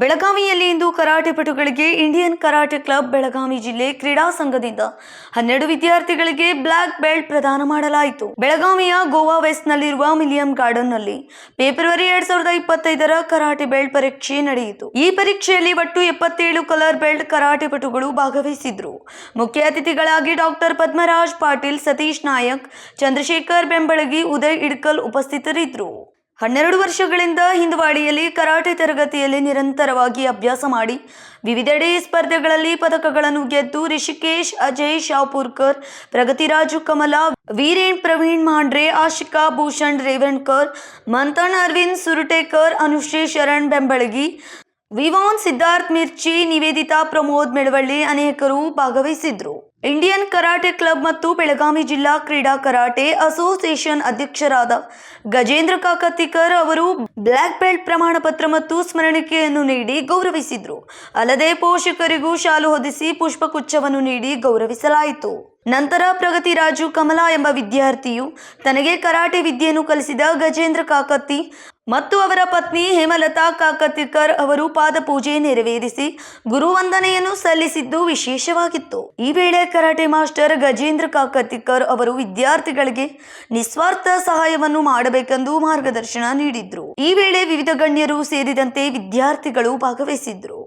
ಬೆಳಗಾವಿಯಲ್ಲಿ ಇಂದು ಕರಾಟೆ ಪಟುಗಳಿಗೆ ಇಂಡಿಯನ್ ಕರಾಟೆ ಕ್ಲಬ್ ಬೆಳಗಾವಿ ಜಿಲ್ಲೆ ಕ್ರೀಡಾ ಸಂಘದಿಂದ ಹನ್ನೆರಡು ವಿದ್ಯಾರ್ಥಿಗಳಿಗೆ ಬ್ಲಾಕ್ ಬೆಲ್ಟ್ ಪ್ರದಾನ ಮಾಡಲಾಯಿತು. ಬೆಳಗಾವಿಯ ಗೋವಾ ವೆಸ್ಟ್ನಲ್ಲಿರುವ ಮಿಲಿಯಂ ಗಾರ್ಡನ್ನಲ್ಲಿ ಫೆಬ್ರವರಿ ಎರಡ್ ಸಾವಿರದ ಇಪ್ಪತ್ತೈದರ ಕರಾಟೆ ಬೆಲ್ಟ್ ಪರೀಕ್ಷೆ ನಡೆಯಿತು. ಈ ಪರೀಕ್ಷೆಯಲ್ಲಿ ಒಟ್ಟು ಎಪ್ಪತ್ತೇಳು ಕಲರ್ ಬೆಲ್ಟ್ ಕರಾಟೆ ಪಟುಗಳು ಭಾಗವಹಿಸಿದ್ರು. ಮುಖ್ಯ ಅತಿಥಿಗಳಾಗಿ ಡಾಕ್ಟರ್ ಪದ್ಮರಾಜ್ ಪಾಟೀಲ್, ಸತೀಶ್ ನಾಯಕ್, ಚಂದ್ರಶೇಖರ್ ಬೆಂಬಳಗಿ, ಉದಯ್ ಇಡ್ಕಲ್ ಉಪಸ್ಥಿತರಿದ್ದರು. ಹನ್ನೆರಡು ವರ್ಷಗಳಿಂದ ಹಿಂದವಾಡಿಯಲ್ಲಿ ಕರಾಟೆ ತರಗತಿಯಲ್ಲಿ ನಿರಂತರವಾಗಿ ಅಭ್ಯಾಸ ಮಾಡಿ ವಿವಿಧೆಡೆ ಸ್ಪರ್ಧೆಗಳಲ್ಲಿ ಪದಕಗಳನ್ನು ಗೆದ್ದು ರಿಷಿಕೇಶ್, ಅಜಯ್ ಶಾಪುರ್ಕರ್ ಪ್ರಗತಿರಾಜು ಕಮಲ ವೀರೇನ್ ಪ್ರವೀಣ್ ಮಾಂಡ್ರೆ, ಆಶಿಕಾ ಭೂಷಣ್ ರೇವಣ್ಕರ್, ಮಂಥನ್ ಅರವಿಂದ್ ಸುರುಟೇಕರ್, ಅನುಶ್ರೀ ಶರಣ್ ಬೆಂಬಳಗಿ, ವಿವಾನ್ ಸಿದ್ಧಾರ್ಥ್ ಮಿರ್ಚಿ, ನಿವೇದಿತಾ ಪ್ರಮೋದ್ ಮೆಳವಳ್ಳಿ ಅನೇಕರು ಭಾಗವಹಿಸಿದ್ರು. ಇಂಡಿಯನ್ ಕರಾಟೆ ಕ್ಲಬ್ ಮತ್ತು ಬೆಳಗಾವಿ ಜಿಲ್ಲಾ ಕ್ರೀಡಾ ಕರಾಟೆ ಅಸೋಸಿಯೇಷನ್ ಅಧ್ಯಕ್ಷರಾದ ಗಜೇಂದ್ರ ಕಾಕತಿಕರ್ ಅವರು ಬ್ಲ್ಯಾಕ್ ಬೆಲ್ಟ್ ಪ್ರಮಾಣ ಪತ್ರ ಮತ್ತು ಸ್ಮರಣಿಕೆಯನ್ನು ನೀಡಿ ಗೌರವಿಸಿದರು. ಅಲ್ಲದೆ ಪೋಷಕರಿಗೂ ಶಾಲು ಹೊದಿಸಿ ಪುಷ್ಪಗುಚ್ಛವನ್ನು ನೀಡಿ ಗೌರವಿಸಲಾಯಿತು. ನಂತರ ಪ್ರಗತಿ ರಾಜು ಕಮಲಾ ಎಂಬ ವಿದ್ಯಾರ್ಥಿಯು ತನಗೆ ಕರಾಟೆ ವಿದ್ಯೆಯನ್ನು ಕಲಿಸಿದ ಗಜೇಂದ್ರ ಕಾಕತ್ತಿ ಮತ್ತು ಅವರ ಪತ್ನಿ ಹೇಮಲತಾ ಕಾಕತಿಕರ್ ಅವರು ಪಾದಪೂಜೆ ನೆರವೇರಿಸಿ ಗುರುವಂದನೆಯನ್ನು ಸಲ್ಲಿಸಿದ್ದು ವಿಶೇಷವಾಗಿತ್ತು. ಈ ವೇಳೆ ಕರಾಟೆ ಮಾಸ್ಟರ್ ಗಜೇಂದ್ರ ಕಾಕತಿಕರ್ ಅವರು ವಿದ್ಯಾರ್ಥಿಗಳಿಗೆ ನಿಸ್ವಾರ್ಥ ಸಹಾಯವನ್ನು ಮಾಡಬೇಕೆಂದು ಮಾರ್ಗದರ್ಶನ ನೀಡಿದ್ರು. ಈ ವೇಳೆ ವಿವಿಧ ಗಣ್ಯರು ಸೇರಿದಂತೆ ವಿದ್ಯಾರ್ಥಿಗಳು ಭಾಗವಹಿಸಿದ್ರು.